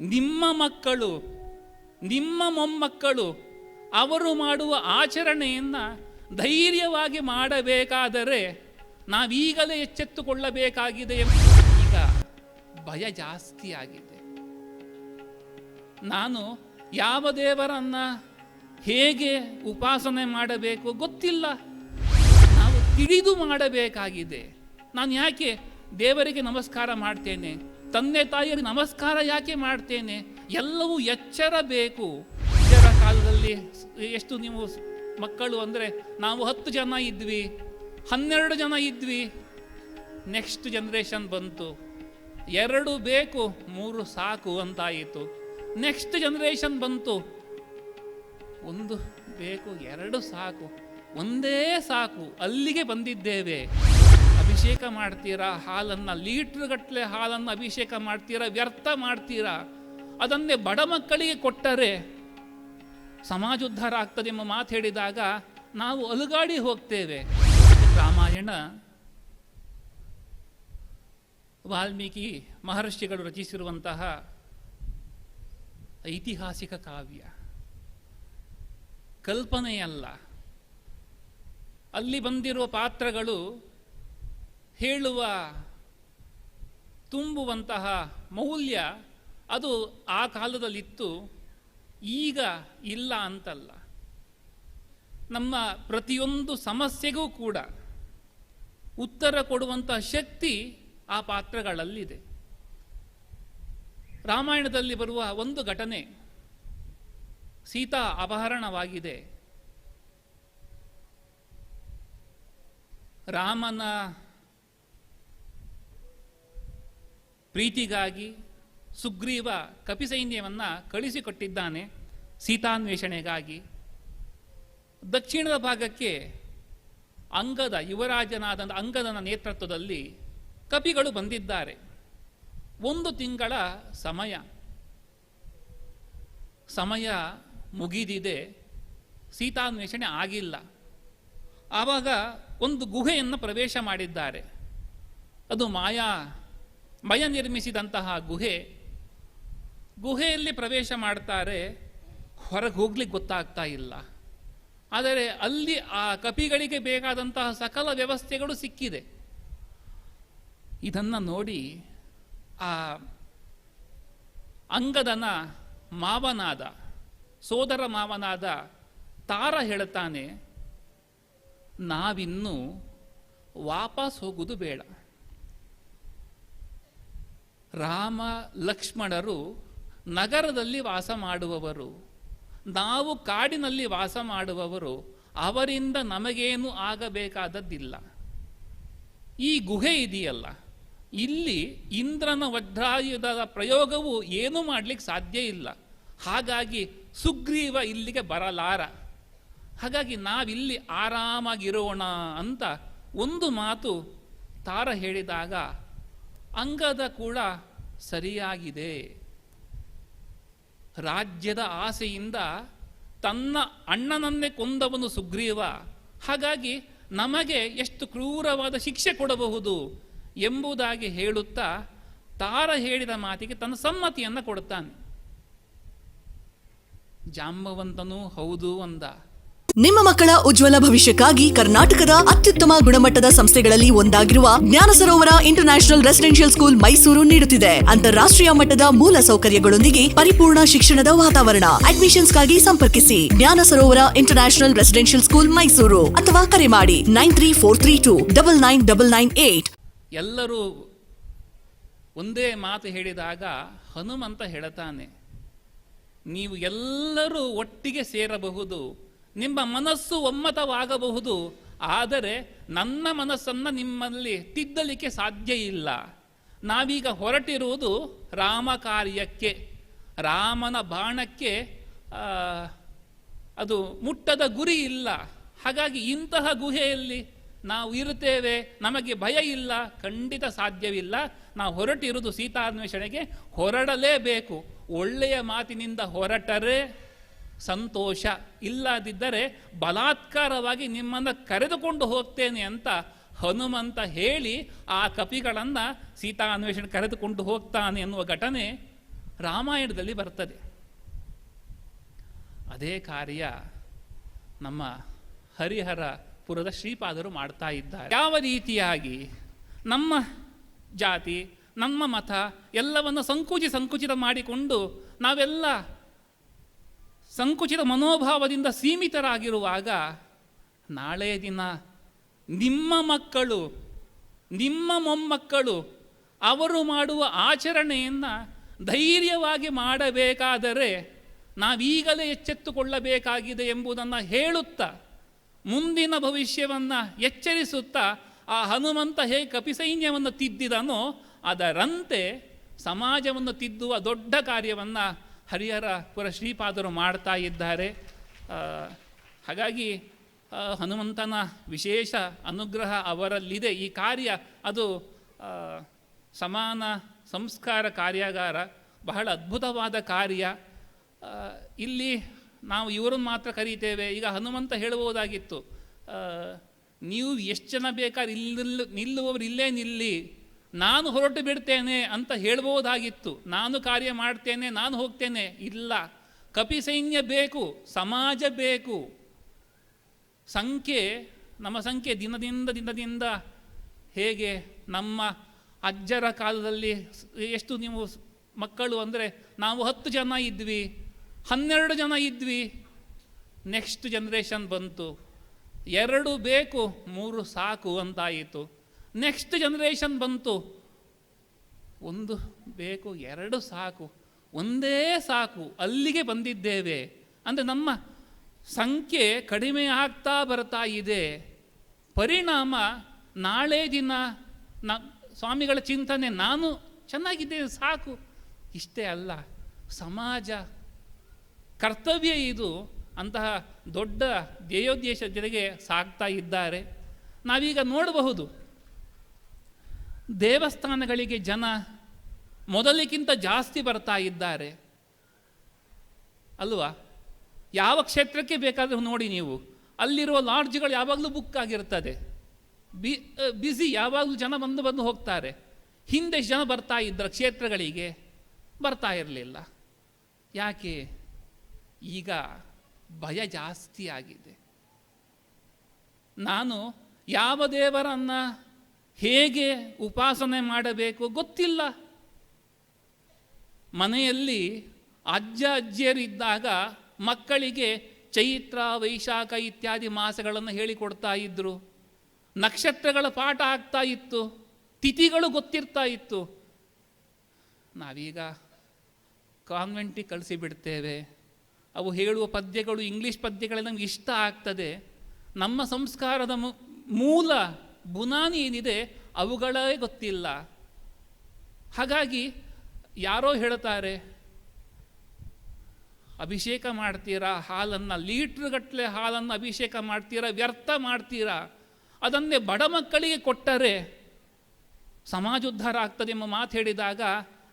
ನಿಮ್ಮ ಮಕ್ಕಳು, ನಿಮ್ಮ ಮೊಮ್ಮಕ್ಕಳು ಅವರು ಮಾಡುವ ಆಚರಣೆಯನ್ನು ಧೈರ್ಯವಾಗಿ ಮಾಡಬೇಕಾದರೆ ನಾವೀಗಲೇ ಎಚ್ಚೆತ್ತುಕೊಳ್ಳಬೇಕಾಗಿದೆ ಈಗ ಭಯ ಜಾಸ್ತಿ ಆಗಿದೆ. ನಾನು ಯಾವ ದೇವರನ್ನ ಹೇಗೆ ಉಪಾಸನೆ ಮಾಡಬೇಕು ಗೊತ್ತಿಲ್ಲ. ನಾವು ತಿಳಿದು ಮಾಡಬೇಕಾಗಿದೆ. ನಾನು ಯಾಕೆ ದೇವರಿಗೆ ನಮಸ್ಕಾರ ಮಾಡ್ತೇನೆ? ತಂದೆ ತಾಯಿಯರಿಗೆ ನಮಸ್ಕಾರ ಯಾಕೆ ಮಾಡ್ತೇನೆ? ಎಲ್ಲವೂ ಎಚ್ಚರ ಬೇಕು ಇದರ ಕಾಲದಲ್ಲಿ ಎಷ್ಟು ನೀವು ಮಕ್ಕಳು ಅಂದರೆ ನಾವು ಹತ್ತು ಜನ ಇದ್ವಿ, ಹನ್ನೆರಡು ಜನ ಇದ್ವಿ ನೆಕ್ಸ್ಟ್ ಜನ್ರೇಷನ್ ಬಂತು. ಎರಡು ಬೇಕು, ಮೂರು ಸಾಕು ಅಂತಾಯಿತು. ನೆಕ್ಸ್ಟ್ ಜನ್ರೇಷನ್ ಬಂತು. ಒಂದು ಬೇಕು, ಎರಡು ಸಾಕು, ಒಂದೇ ಸಾಕು, ಅಲ್ಲಿಗೆ ಬಂದಿದ್ದೇವೆ. ಅಭಿಷೇಕ ಮಾಡ್ತೀರಾ? ಹಾಲನ್ನು ಲೀಟ್ರ್ಗಟ್ಟಲೆ ಹಾಲನ್ನು ಅಭಿಷೇಕ ಮಾಡ್ತೀರಾ? ವ್ಯರ್ಥ ಮಾಡ್ತೀರಾ? ಅದನ್ನೇ ಬಡ ಮಕ್ಕಳಿಗೆ ಕೊಟ್ಟರೆ ಸಮಾಜ ಉದ್ಧಾರ ಆಗ್ತದೆ ಎಂಬ ಮಾತು ಹೇಳಿದಾಗ ನಾವು ಅಲುಗಾಡಿ ಹೋಗ್ತೇವೆ. ರಾಮಾಯಣ ವಾಲ್ಮೀಕಿ ಮಹರ್ಷಿಗಳು ರಚಿಸಿರುವಂತಹ ಐತಿಹಾಸಿಕ ಕಾವ್ಯ. ಕಲ್ಪನೆಯಲ್ಲ. ಅಲ್ಲಿ ಬಂದಿರುವ ಪಾತ್ರಗಳು ಹೇಳುವ ತುಂಬುವಂತಹ ಮೌಲ್ಯ ಅದು ಆ ಕಾಲದಲ್ಲಿತ್ತು, ಈಗ ಇಲ್ಲ ಅಂತಲ್ಲ. ನಮ್ಮ ಪ್ರತಿಯೊಂದು ಸಮಸ್ಯೆಗೂ ಕೂಡ ಉತ್ತರ ಕೊಡುವಂತಹ ಶಕ್ತಿ ಆ ಪಾತ್ರಗಳಲ್ಲಿದೆ. ರಾಮಾಯಣದಲ್ಲಿ ಬರುವ ಒಂದು ಘಟನೆ ಸೀತಾ ಅಪಹರಣವಾಗಿದೆ. ರಾಮನ ಪ್ರೀತಿಗಾಗಿ ಸುಗ್ರೀವ ಕಪಿಸೈನ್ಯವನ್ನು ಕಳಿಸಿಕೊಟ್ಟಿದ್ದಾನೆ ಸೀತಾನ್ವೇಷಣೆಗಾಗಿ. ದಕ್ಷಿಣದ ಭಾಗಕ್ಕೆ ಅಂಗದ ಯುವರಾಜನಾದ ಅಂಗದನ ನೇತೃತ್ವದಲ್ಲಿ ಕಪಿಗಳು ಬಂದಿದ್ದಾರೆ. ಒಂದು ತಿಂಗಳ ಸಮಯ. ಸಮಯ ಮುಗಿದಿದೆ. ಸೀತಾನ್ವೇಷಣೆ ಆಗಿಲ್ಲ. ಆವಾಗ ಒಂದು ಗುಹೆಯನ್ನು ಪ್ರವೇಶ ಮಾಡಿದ್ದಾರೆ. ಅದು ಮಾಯಾ ಮಯ ನಿರ್ಮಿಸಿದಂತಹ ಗುಹೆ, ಗುಹೆಯಲ್ಲಿ ಪ್ರವೇಶ ಮಾಡ್ತಾರೆ, ಹೊರಗೆ ಹೋಗ್ಲಿಕ್ಕೆ ಗೊತ್ತಾಗ್ತಾ ಇಲ್ಲ. ಆದರೆ ಅಲ್ಲಿ ಆ ಕಪಿಗಳಿಗೆ ಬೇಕಾದಂತಹ ಸಕಲ ವ್ಯವಸ್ಥೆಗಳು ಸಿಕ್ಕಿದೆ. ಇದನ್ನು ನೋಡಿ ಆ ಅಂಗದನ ಮಾವನಾದ, ಸೋದರ ಮಾವನಾದ ತಾರ ಹೇಳ್ತಾನೆ ನಾವಿನ್ನು ವಾಪಸ್ ಹೋಗುವುದು ಬೇಡ. ರಾಮ ಲಕ್ಷ್ಮಣರು ನಗರದಲ್ಲಿ ವಾಸ ಮಾಡುವವರು. ನಾವು ಕಾಡಿನಲ್ಲಿ ವಾಸ ಮಾಡುವವರು. ಅವರಿಂದ ನಮಗೇನು ಆಗಬೇಕಾದದ್ದಿಲ್ಲ. ಈ ಗುಹೆ ಇದೆಯಲ್ಲ. ಇಲ್ಲಿ ಇಂದ್ರನ ವಜ್ರಾಯುಧದ ಪ್ರಯೋಗವು ಏನೂ ಮಾಡಲಿಕ್ಕೆ ಸಾಧ್ಯ ಇಲ್ಲ. ಹಾಗಾಗಿ ಸುಗ್ರೀವ ಇಲ್ಲಿಗೆ ಬರಲಾರ. ಹಾಗಾಗಿ ನಾವಿಲ್ಲಿ ಆರಾಮಾಗಿರೋಣ ಅಂತ ಒಂದು ಮಾತು ತಾರ ಹೇಳಿದಾಗ ಅಂಗದ ಕೂಡ ಸರಿಯಾಗಿದೆ. ರಾಜ್ಯದ ಆಸೆಯಿಂದ ತನ್ನ ಅಣ್ಣನನ್ನೇ ಕೊಂದವನು ಸುಗ್ರೀವ. ಹಾಗಾಗಿ ನಮಗೆ ಎಷ್ಟು ಕ್ರೂರವಾದ ಶಿಕ್ಷೆ ಕೊಡಬಹುದು ಎಂಬುದಾಗಿ ಹೇಳುತ್ತಾ ತಾರ ಹೇಳಿದ ಮಾತಿಗೆ ತನ್ನ ಸಮ್ಮತಿಯನ್ನು ಕೊಡುತ್ತಾನೆ. ಜಾಂಬವಂತನೂ ಹೌದು ಅಂದ. ನಿಮ್ಮ ಮಕ್ಕಳ ಉಜ್ವಲ ಭವಿಷ್ಯಕ್ಕಾಗಿ ಕರ್ನಾಟಕದ ಅತ್ಯುತ್ತಮ ಗುಣಮಟ್ಟದ ಸಂಸ್ಥೆಗಳಲ್ಲಿ ಒಂದಾಗಿರುವ Jnana Sarovara international residential school Mysore ನೀಡುತ್ತಿದೆ. ಅಂತಾರಾಷ್ಟ್ರೀಯ ಮಟ್ಟದ ಮೂಲ ಸೌಕರ್ಯಗಳೊಂದಿಗೆ ಪರಿಪೂರ್ಣ ಶಿಕ್ಷಣದ ವಾತಾವರಣ. ಅಡ್ಮಿಷನ್ಸ್ಗಾಗಿ ಸಂಪರ್ಕಿಸಿ. Jnana Sarovara international residential school Mysore ಅಥವಾ ಕರೆ ಮಾಡಿ nine three four three two double nine double nine eight. ಎಲ್ಲರೂ ಒಂದೇ ಮಾತು ಹೇಳಿದಾಗ ಹನುಮಂತ ಹೇಳುತ್ತಾನೆ ನೀವು ಎಲ್ಲರೂ ಒಟ್ಟಿಗೆ ಸೇರಬಹುದು. ನಿಮ್ಮ ಮನಸ್ಸು ಒಮ್ಮತವಾಗಬಹುದು, ಆದರೆ ನನ್ನ ಮನಸ್ಸನ್ನು ನಿಮ್ಮಲ್ಲಿ ತಿದ್ದಲಿಕ್ಕೆ ಸಾಧ್ಯ ಇಲ್ಲ. ನಾವೀಗ ಹೊರಟಿರುವುದು ರಾಮ ಕಾರ್ಯಕ್ಕೆ, ರಾಮನ ಬಾಣಕ್ಕೆ ಅದು ಮುಟ್ಟದ ಗುರಿ ಇಲ್ಲ. ಹಾಗಾಗಿ ಇಂತಹ ಗುಹೆಯಲ್ಲಿ ನಾವು ಇರುತ್ತೇವೆ, ನಮಗೆ ಭಯ ಇಲ್ಲ, ಖಂಡಿತ ಸಾಧ್ಯವಿಲ್ಲ. ನಾವು ಹೊರಟಿರುವುದು ಸೀತಾನ್ವೇಷಣೆಗೆ, ಹೊರಡಲೇಬೇಕು. ಒಳ್ಳೆಯ ಮಾತಿನಿಂದ ಹೊರಟರೆ ಸಂತೋಷ ಇಲ್ಲದಿದ್ದರೆ ಬಲಾತ್ಕಾರವಾಗಿ ನಿಮ್ಮನ್ನು ಕರೆದುಕೊಂಡು ಹೋಗ್ತೇನೆ ಅಂತ ಹನುಮಂತ ಹೇಳಿ ಆ ಕಪಿಗಳನ್ನು ಸೀತಾ ಅನ್ವೇಷಣೆ ಕರೆದುಕೊಂಡು ಹೋಗ್ತಾನೆ ಎನ್ನುವ ಘಟನೆ ರಾಮಾಯಣದಲ್ಲಿ ಬರ್ತದೆ. ಅದೇ ಕಾರ್ಯ ನಮ್ಮ ಹರಿಹರ ಪುರದ ಶ್ರೀಪಾದರು ಮಾಡ್ತಾ ಇದ್ದಾರೆ. ಯಾವ ರೀತಿಯಾಗಿ ನಮ್ಮ ಜಾತಿ, ನಮ್ಮ ಮತ ಎಲ್ಲವನ್ನು ಸಂಕುಚಿ ಸಂಕುಚಿತ ಮಾಡಿಕೊಂಡು ನಾವೆಲ್ಲ ಸಂಕುಚಿತ ಮನೋಭಾವದಿಂದ ಸೀಮಿತರಾಗಿರುವಾಗ ನಾಳೆಯ ದಿನ ನಿಮ್ಮ ಮಕ್ಕಳು, ನಿಮ್ಮ ಮೊಮ್ಮಕ್ಕಳು ಅವರು ಮಾಡುವ ಆಚರಣೆಯನ್ನು ಧೈರ್ಯವಾಗಿ ಮಾಡಬೇಕಾದರೆ ನಾವೀಗಲೇ ಎಚ್ಚೆತ್ತುಕೊಳ್ಳಬೇಕಾಗಿದೆ ಎಂಬುದನ್ನು ಹೇಳುತ್ತಾ, ಮುಂದಿನ ಭವಿಷ್ಯವನ್ನು ಎಚ್ಚರಿಸುತ್ತಾ ಆ ಹನುಮಂತ ಹೇಗೆ ಕಪಿಸೈನ್ಯವನ್ನು ತಿದ್ದಿದನೋ ಅದರಂತೆ ಸಮಾಜವನ್ನು ತಿದ್ದುವ ದೊಡ್ಡ ಕಾರ್ಯವನ್ನು ಹರಿಹರ ಪುರ ಶ್ರೀಪಾದರು ಮಾಡ್ತಾ ಇದ್ದಾರೆ. ಹಾಗಾಗಿ ಹನುಮಂತನ ವಿಶೇಷ ಅನುಗ್ರಹ ಅವರಲ್ಲಿದೆ. ಈ ಕಾರ್ಯ, ಅದು ಸಮಾನ ಸಂಸ್ಕಾರ ಕಾರ್ಯಾಗಾರ, ಬಹಳ ಅದ್ಭುತವಾದ ಕಾರ್ಯ. ಇಲ್ಲಿ ನಾವು ಇವರನ್ನು ಮಾತ್ರ ಕರೀತೇವೆ. ಈಗ ಹನುಮಂತ ಹೇಳಬಹುದಾಗಿತ್ತು ನೀವು ಎಷ್ಟು ಜನ ಬೇಕಾದ್ರೆ ಇಲ್ಲಿ, ನಿಲ್ಲುವವರು ಇಲ್ಲೇ ನಿಲ್ಲಿ. ನಾನು ಹೊರಟು ಬಿಡ್ತೇನೆ ಅಂತ ಹೇಳ್ಬೋದಾಗಿತ್ತು ನಾನು ಕಾರ್ಯ ಮಾಡ್ತೇನೆ, ನಾನು ಹೋಗ್ತೇನೆ. ಇಲ್ಲ. ಕಪಿ ಸೈನ್ಯ ಬೇಕು, ಸಮಾಜ ಬೇಕು. ಸಂಖ್ಯೆ, ನಮ್ಮ ಸಂಖ್ಯೆ ದಿನದಿಂದ ದಿನದಿಂದ ಹೇಗೆ ನಮ್ಮ ಅಜ್ಜರ ಕಾಲದಲ್ಲಿ ಎಷ್ಟು ನೀವು ಮಕ್ಕಳು ಅಂದರೆ ನಾವು ಹತ್ತು ಜನ ಇದ್ವಿ, ಹನ್ನೆರಡು ಜನ ಇದ್ವಿ ನೆಕ್ಸ್ಟ್ ಜನ್ರೇಷನ್ ಬಂತು. ಎರಡು ಬೇಕು, ಮೂರು ಸಾಕು ಅಂತಾಯಿತು. ನೆಕ್ಸ್ಟ್ ಜನ್ರೇಷನ್ ಬಂತು. ಒಂದು ಬೇಕು, ಎರಡು ಸಾಕು. ಒಂದೇ ಸಾಕು. ಅಲ್ಲಿಗೆ ಬಂದಿದ್ದೇವೆ. ಅಂದರೆ ನಮ್ಮ ಸಂಖ್ಯೆ ಕಡಿಮೆ ಆಗ್ತಾ ಬರ್ತಾ ಇದೆ. ಪರಿಣಾಮ ನಾಳೆ ದಿನ ನ, ಸ್ವಾಮಿಗಳ ಚಿಂತನೆ, ನಾನು ಚೆನ್ನಾಗಿದ್ದೇನೆ, ಸಾಕು. ಇಷ್ಟೇ ಅಲ್ಲ, ಸಮಾಜ, ಕರ್ತವ್ಯ ಇದು. ಅಂತಹ ದೊಡ್ಡ ಧ್ಯೇಯೋದ್ದೇಶ ಜೊತೆಗೆ ಸಾಕ್ತಾ ಇದ್ದಾರೆ. ನಾವೀಗ ನೋಡಬಹುದು. ದೇವಸ್ಥಾನಗಳಿಗೆ ಜನ ಮೊದಲಿಗಿಂತ ಜಾಸ್ತಿ ಬರ್ತಾ ಇದ್ದಾರೆ. ಅಲ್ವಾ? ಯಾವ ಕ್ಷೇತ್ರಕ್ಕೆ ಬೇಕಾದರೂ ನೋಡಿ ನೀವು. ಅಲ್ಲಿರುವ ಲಾಡ್ಜ್ಗಳು ಯಾವಾಗಲೂ ಬುಕ್ ಆಗಿರ್ತದೆ. ಬಿ ಬ್ಯುಸಿ ಯಾವಾಗಲೂ ಜನ ಬಂದು ಬಂದು ಹೋಗ್ತಾರೆ. ಹಿಂದೆ ಜನ ಬರ್ತಾ ಇದ್ದರ ಕ್ಷೇತ್ರಗಳಿಗೆ ಬರ್ತಾ ಇರಲಿಲ್ಲ. ಯಾಕೆ? ಈಗ ಭಯ ಜಾಸ್ತಿ ಆಗಿದೆ. ನಾನು ಯಾವ ದೇವರನ್ನು ಹೇಗೆ ಉಪಾಸನೆ ಮಾಡಬೇಕು ಗೊತ್ತಿಲ್ಲ. ಮನೆಯಲ್ಲಿ ಅಜ್ಜ ಅಜ್ಜಿಯರಿದ್ದಾಗ ಮಕ್ಕಳಿಗೆ ಚೈತ್ರ, ವೈಶಾಖ ಇತ್ಯಾದಿ ಮಾಸಗಳನ್ನು ಹೇಳಿಕೊಡ್ತಾ ಇದ್ದರು ನಕ್ಷತ್ರಗಳ ಪಾಠ ಆಗ್ತಾ ಇತ್ತು. ತಿಥಿಗಳು ಗೊತ್ತಿರ್ತಾ ಇತ್ತು. ನಾವೀಗ ಕಾನ್ವೆಂಟಿಗೆ ಕಳಿಸಿಬಿಡ್ತೇವೆ ಅವು ಹೇಳುವ ಪದ್ಯಗಳು, ಇಂಗ್ಲೀಷ್ ಪದ್ಯಗಳು ನಮಗೆ ಇಷ್ಟ ಆಗ್ತದೆ. ನಮ್ಮ ಸಂಸ್ಕಾರದ ಮೂಲ ಬುನಾನಿ ಏನಿದೆ ಅವುಗಳೇ ಗೊತ್ತಿಲ್ಲ. ಹಾಗಾಗಿ ಯಾರೋ ಹೇಳ್ತಾರೆ ಅಭಿಷೇಕ ಮಾಡ್ತೀರಾ? ಹಾಲನ್ನು ಲೀಟ್ರ್ಗಟ್ಟಲೆ ಹಾಲನ್ನು ಅಭಿಷೇಕ ಮಾಡ್ತೀರಾ? ವ್ಯರ್ಥ ಮಾಡ್ತೀರಾ? ಅದನ್ನೇ ಬಡ ಮಕ್ಕಳಿಗೆ ಕೊಟ್ಟರೆ ಸಮಾಜ ಉದ್ಧಾರ ಆಗ್ತದೆ ಎಂಬ ಮಾತು ಹೇಳಿದಾಗ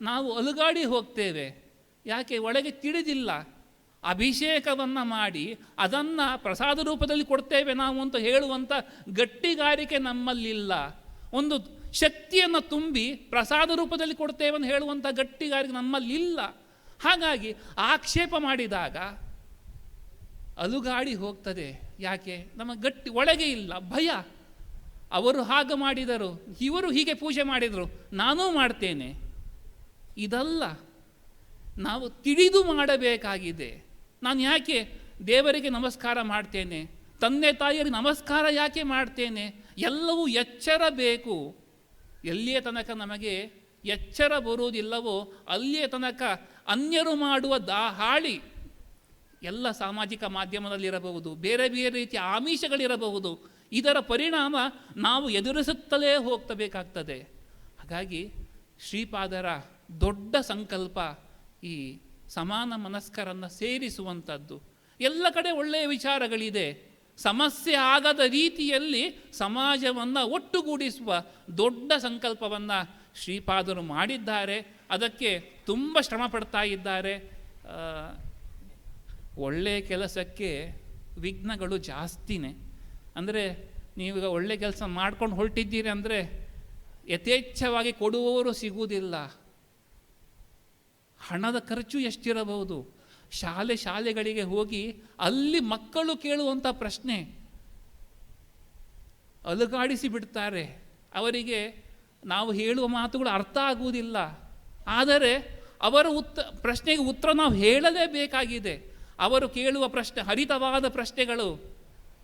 ನಾವು ಅಲುಗಾಡಿ ಹೋಗ್ತೇವೆ. ಯಾಕೆ? ಒಳಗೆ ತಿಳಿದಿಲ್ಲ. ಅಭಿಷೇಕವನ್ನು ಮಾಡಿ ಅದನ್ನು ಪ್ರಸಾದ ರೂಪದಲ್ಲಿ ಕೊಡ್ತೇವೆ ನಾವು ಅಂತ ಹೇಳುವಂಥ ಗಟ್ಟಿಗಾರಿಕೆ ನಮ್ಮಲ್ಲಿಲ್ಲ. ಒಂದು ಶಕ್ತಿಯನ್ನು ತುಂಬಿ ಪ್ರಸಾದ ರೂಪದಲ್ಲಿ ಕೊಡ್ತೇವೆ ಅಂತ ಹೇಳುವಂಥ ಗಟ್ಟಿಗಾರಿಕೆ ನಮ್ಮಲ್ಲಿಲ್ಲ. ಹಾಗಾಗಿ ಆಕ್ಷೇಪ ಮಾಡಿದಾಗ ಅಲುಗಾಡಿ ಹೋಗ್ತದೆ. ಯಾಕೆ? ನಮ್ಮ ಗಟ್ಟಿ ಒಳಗೆ ಇಲ್ಲ, ಭಯ. ಅವರು ಹಾಗೆ ಮಾಡಿದರು, ಇವರು ಹೀಗೆ ಪೂಜೆ ಮಾಡಿದರು, ನಾನೂ ಮಾಡ್ತೇನೆ. ಇದಲ್ಲ, ನಾವು ತಿಳಿದು ಮಾಡಬೇಕಾಗಿದೆ. ನಾನು ಯಾಕೆ ದೇವರಿಗೆ ನಮಸ್ಕಾರ ಮಾಡ್ತೇನೆ? ತಂದೆ ತಾಯಿಯರಿಗೆ ನಮಸ್ಕಾರ ಯಾಕೆ ಮಾಡ್ತೇನೆ? ಎಲ್ಲವೂ ಎಚ್ಚರ ಬೇಕು. ಎಲ್ಲಿಯ ತನಕ ನಮಗೆ ಎಚ್ಚರ ಬರುವುದಿಲ್ಲವೋ ಅಲ್ಲಿಯ ತನಕ ಅನ್ಯರು ಮಾಡುವ ದಾಹಾಳಿ ಎಲ್ಲ ಸಾಮಾಜಿಕ ಮಾಧ್ಯಮದಲ್ಲಿರಬಹುದು, ಬೇರೆ ಬೇರೆ ರೀತಿಯ ಆಮಿಷಗಳಿರಬಹುದು. ಇದರ ಪರಿಣಾಮ ನಾವು ಎದುರಿಸುತ್ತಲೇ ಹೋಗ್ತಬೇಕಾಗ್ತದೆ. ಹಾಗಾಗಿ ಶ್ರೀಪಾದರ ದೊಡ್ಡ ಸಂಕಲ್ಪ ಈ ಸಮಾನ ಮನಸ್ಕರನ್ನು ಸೇರಿಸುವಂಥದ್ದು. ಎಲ್ಲ ಕಡೆ ಒಳ್ಳೆಯ ವಿಚಾರಗಳಿದೆ. ಸಮಸ್ಯೆ ಆಗದ ರೀತಿಯಲ್ಲಿ ಸಮಾಜವನ್ನು ಒಟ್ಟುಗೂಡಿಸುವ ದೊಡ್ಡ ಸಂಕಲ್ಪವನ್ನು ಶ್ರೀಪಾದರು ಮಾಡಿದ್ದಾರೆ. ಅದಕ್ಕೆ ತುಂಬ ಶ್ರಮ ಪಡ್ತಾ ಇದ್ದಾರೆ. ಒಳ್ಳೆಯ ಕೆಲಸಕ್ಕೆ ವಿಘ್ನಗಳು ಜಾಸ್ತಿನೇ. ಅಂದರೆ ನೀವೀಗ ಒಳ್ಳೆ ಕೆಲಸ ಮಾಡ್ಕೊಂಡು ಹೊರಟಿದ್ದೀರಿ ಅಂದರೆ ಯಥೇಚ್ಛವಾಗಿ ಕೊಡುವವರು ಸಿಗುವುದಿಲ್ಲ. ಹಣದ ಖರ್ಚು ಎಷ್ಟಿರಬಹುದು? ಶಾಲೆ ಶಾಲೆಗಳಿಗೆ ಹೋಗಿ ಅಲ್ಲಿ ಮಕ್ಕಳು ಕೇಳುವಂಥ ಪ್ರಶ್ನೆ. ಅಲುಗಾಡಿಸಿ ಬಿಡ್ತಾರೆ. ಅವರಿಗೆ ನಾವು ಹೇಳುವ ಮಾತುಗಳು ಅರ್ಥ ಆಗುವುದಿಲ್ಲ. ಆದರೆ ಅವರ ಉತ್ತ, ಪ್ರಶ್ನೆಗೆ ಉತ್ತರ ನಾವು ಹೇಳಲೇಬೇಕಾಗಿದೆ. ಅವರು ಕೇಳುವ ಪ್ರಶ್ನೆ, ಹರಿತವಾದ ಪ್ರಶ್ನೆಗಳು.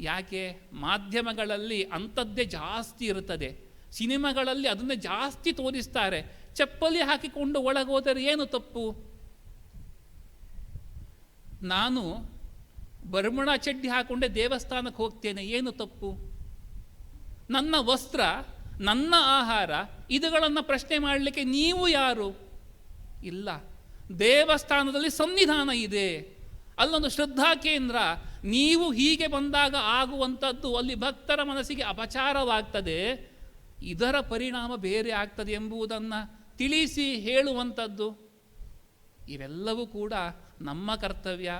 ಯಾಕೆ? ಮಾಧ್ಯಮಗಳಲ್ಲಿ ಅಂಥದ್ದೇ ಜಾಸ್ತಿ ಇರುತ್ತದೆ. ಸಿನಿಮಾಗಳಲ್ಲಿ ಅದನ್ನೇ ಜಾಸ್ತಿ ತೋರಿಸ್ತಾರೆ. ಚಪ್ಪಲಿ ಹಾಕಿಕೊಂಡು ಒಳಗೋದರೆ ಏನು ತಪ್ಪು? ನಾನು ಬರ್ಮಣ ಚಡ್ಡಿ ಹಾಕೊಂಡೆ ದೇವಸ್ಥಾನಕ್ಕೆ ಹೋಗ್ತೇನೆ, ಏನು ತಪ್ಪು? ನನ್ನ ವಸ್ತ್ರ, ನನ್ನ ಆಹಾರ, ಇದುಗಳನ್ನು ಪ್ರಶ್ನೆ ಮಾಡಲಿಕ್ಕೆ ನೀವು ಯಾರು? ಇಲ್ಲ. ದೇವಸ್ಥಾನದಲ್ಲಿ ಸಂವಿಧಾನ ಇದೆ. ಅಲ್ಲೊಂದು ಶ್ರದ್ಧಾ ಕೇಂದ್ರ. ನೀವು ಹೀಗೆ ಬಂದಾಗ ಆಗುವಂಥದ್ದು ಅಲ್ಲಿ ಭಕ್ತರ ಮನಸ್ಸಿಗೆ ಅಪಚಾರವಾಗ್ತದೆ. ಇದರ ಪರಿಣಾಮ ಬೇರೆ ಆಗ್ತದೆ ಎಂಬುದನ್ನು ತಿಳಿಸಿ ಹೇಳುವಂಥದ್ದು. ಇವೆಲ್ಲವೂ ಕೂಡ ನಮ್ಮ ಕರ್ತವ್ಯ.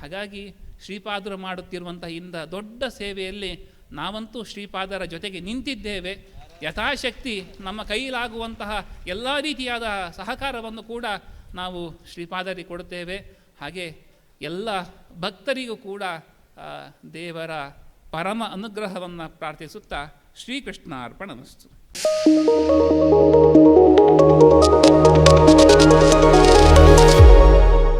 ಹಾಗಾಗಿ ಶ್ರೀಪಾದರು ಮಾಡುತ್ತಿರುವಂತಹ ಇಂಥ ದೊಡ್ಡ ಸೇವೆಯಲ್ಲಿ ನಾವಂತೂ ಶ್ರೀಪಾದರ ಜೊತೆಗೆ ನಿಂತಿದ್ದೇವೆ. ಯಥಾಶಕ್ತಿ ನಮ್ಮ ಕೈಲಾಗುವಂತಹ ಎಲ್ಲ ರೀತಿಯಾದ ಸಹಕಾರವನ್ನು ಕೂಡ ನಾವು ಶ್ರೀಪಾದರಿಗೆ ಕೊಡುತ್ತೇವೆ. ಹಾಗೆ ಎಲ್ಲ ಭಕ್ತರಿಗೂ ಕೂಡ ದೇವರ ಪರಮ ಅನುಗ್ರಹವನ್ನು ಪ್ರಾರ್ಥಿಸುತ್ತಾ ಶ್ರೀಕೃಷ್ಣ ಅರ್ಪಣಮಸ್ತು